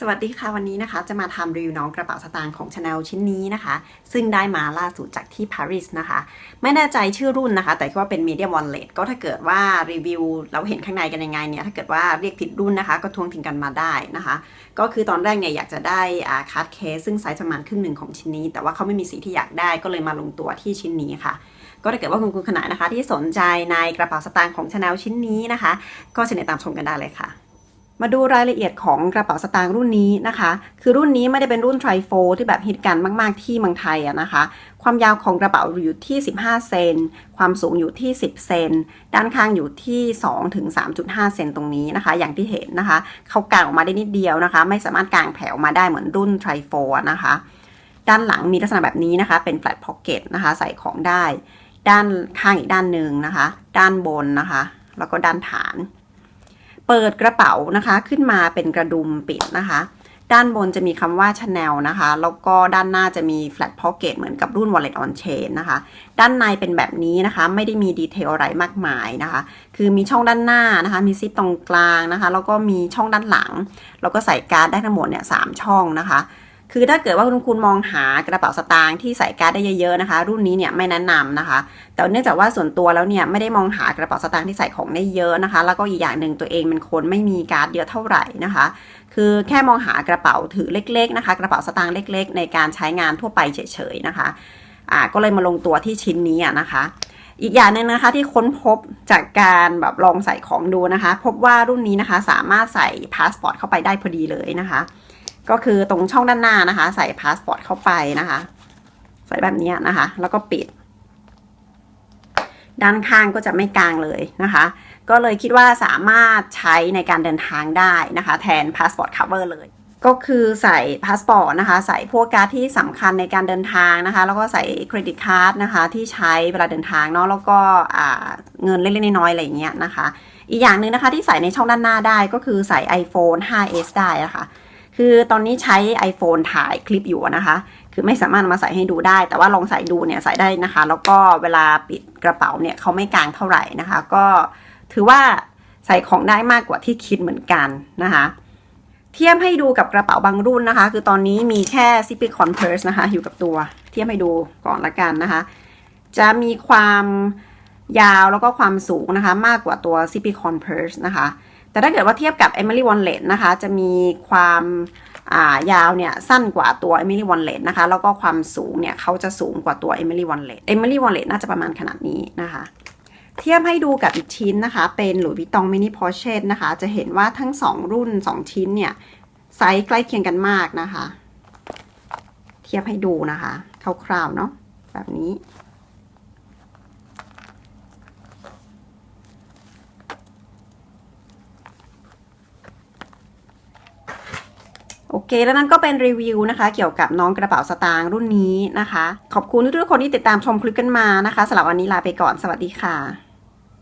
สวัสดีค่ะวันนี้นะคะ จะมาทำรีวิวน้องกระเป๋าสตางค์ของ Chanel ชิ้นนี้นะคะ ซึ่งได้มาล่าสุดจากที่ปารีสนะคะ ไม่แน่ใจชื่อรุ่นนะคะ แต่คิดว่าเป็น medium wallet ก็ถ้าเกิดว่ารีวิวเราเห็นข้างในกันยังไงเนี่ยถ้าเกิดว่าเรียกผิดรุ่นนะคะ ก็ทวงถึงกันมาได้นะคะ ก็คือตอนแรกเนี่ยอยากจะได้อาคัสเคสซึ่งไซส์ประมาณครึ่งหนึ่งของชิ้นนี้ แต่ว่าเขาไม่มีสีที่อยากได้ก็เลยมาลงตัวที่ชิ้นนี้ค่ะก็ถ้าเกิดว่าคุณคุณขนาดนะคะ ที่สนใจในกระเป๋าสตางค์ของ Chanel ชิ้นนี้นะคะ ก็เชิญติดตามชมกันได้เลยค่ะ มาดูรายละเอียดของกระเป๋าสตางค์รุ่นนี้นะคะ คือรุ่นนี้ไม่ได้เป็นรุ่น tri fold ที่แบบฮิตกันมาก ๆ ที่เมืองไทยอะนะคะ ความยาวของกระเป๋าอยู่ที่ 15 เซน ความสูงอยู่ที่ 10 เซน ด้านข้างอยู่ที่ 2 ถึง 3.5 เซนตรงนี้นะคะ อย่างที่เห็นนะคะ เขากางออกมาได้นิดเดียวนะคะ ไม่สามารถกางแผ่วมาได้เหมือนรุ่น tri fold อะนะคะ ด้านหลังมีลักษณะแบบนี้นะคะ เป็น flat pocket นะคะ ใส่ของได้ ด้านข้างอีกด้านหนึ่งนะคะ ด้านบนนะคะ แล้วก็ด้านฐาน เปิดกระเป๋านะคะ ขึ้นมาเป็นกระดุมปิดนะคะ ด้านบนจะมีคำว่า Chanel นะคะ แล้วก็ด้านหน้าจะมี flat pocket เหมือนกับรุ่น wallet on chain นะคะ ด้านในเป็นแบบนี้นะคะ ไม่ได้มีดีเทลอะไรมากมายนะคะ คือมีช่องด้านหน้านะคะ มีซิปตรงกลางนะคะ แล้วก็มีช่องด้านหลัง แล้วก็ใส่การ์ดได้ทั้งหมดเนี่ยสามช่องนะคะ คือถ้าเกิดว่าคุณคุณมองหากระเป๋าสตางค์ที่ใส่การ์ดได้เยอะๆนะคะ รุ่นนี้เนี่ยไม่แนะนำนะคะ แต่เนื่องจากว่าส่วนตัวแล้วเนี่ยไม่ได้มองหากระเป๋าสตางค์ที่ใส่ของได้เยอะนะคะ แล้วก็อีกอย่างหนึ่งตัวเองเป็นคนไม่มีการ์ดเยอะเท่าไหร่นะคะ คือแค่มองหากระเป๋าถือเล็กๆนะคะ กระเป๋าสตางค์เล็ก ๆ ในการใช้งานทั่วไปเฉยๆนะคะอ่าก็เลยมาลงตัวที่ชิ้นนี้นะคะอีกอย่างหนึ่งนะคะที่ค้นพบจากการแบบลองใส่ของดูนะคะ พบว่ารุ่นนี้นะคะสามารถใส่พาสปอร์ตเข้าไปได้พอดีเลยนะคะ ก็คือตรงช่องด้านหน้านะคะ ใส่พาสปอร์ตเข้าไปนะคะ ใส่แบบนี้นะคะ แล้วก็ปิด ด้านข้างก็จะไม่กลางเลยนะคะ ก็เลยคิดว่าสามารถใช้ในการเดินทางได้นะคะ แทนพาสปอร์ตคัฟเวอร์เลยก็คือใส่พาสปอร์ตนะคะ ใส่พวกการ์ดที่สำคัญในการเดินทางนะคะ แล้วก็ใส่เครดิตการ์ดนะคะ ที่ใช้เวลาเดินทางเนาะแล้วก็เงินเล็กๆน้อยๆอะไรเงี้ยนะคะ อีกอย่างหนึ่งนะคะที่ใส่ในช่องด้านหน้าได้ก็คือใส่ iPhone 5s ได้นะคะ คือตอนนี้ใช้ iPhone ถ่ายคลิปอยู่นะคะ คือไม่สามารถมาใส่ให้ดูได้ แต่ว่าลองใส่ดูเนี่ยใส่ได้นะคะ แล้วก็เวลาปิดกระเป๋าเนี่ยเขาไม่กางเท่าไหร่นะคะ ก็ถือว่าใส่ของได้มากกว่าที่คิดเหมือนกันนะคะเทียบให้ดูกับกระเป๋าบางรุ่นนะคะ คือตอนนี้มีแค่ z i p p y Converse นะคะ อยู่กับตัว เทียบให้ดูก่อนละกันนะคะ จะมีความยาวแล้วก็ความสูงนะคะ มากกว่าตัว z i p p y Converse นะคะ แต่ถ้าเกิดว่าเทียบกับ Emily Wallet นะคะ จะมีความายาวเนี่ยสั้นกว่าตัว Emily Wallet นะคะ แล้วก็ความสูงเนี่ยเขาจะสูงกว่าตัว Emily Wallet Emily Wallet น่าจะประมาณขนาดนี้นะคะ เทียบให้ดูกับอีกชิ้นนะคะ เป็น Louis Vuitton Mini Pochet นะคะ จะเห็นว่าทั้ง 2 รุ่น 2 ชิ้นเนี่ยไซส์ใกล้เคียงกันมากนะคะ เทียบให้ดูนะคะคร่าวๆเนาะแบบนี้ โอเค แล้วนั่นก็เป็นรีวิวนะคะ เกี่ยวกับน้องกระเป๋าสตางค์รุ่นนี้นะคะ ขอบคุณทุกๆคนที่ติดตามชมคลิปกันมานะคะสำหรับวันนี้ลาไปก่อนสวัสดีค่ะ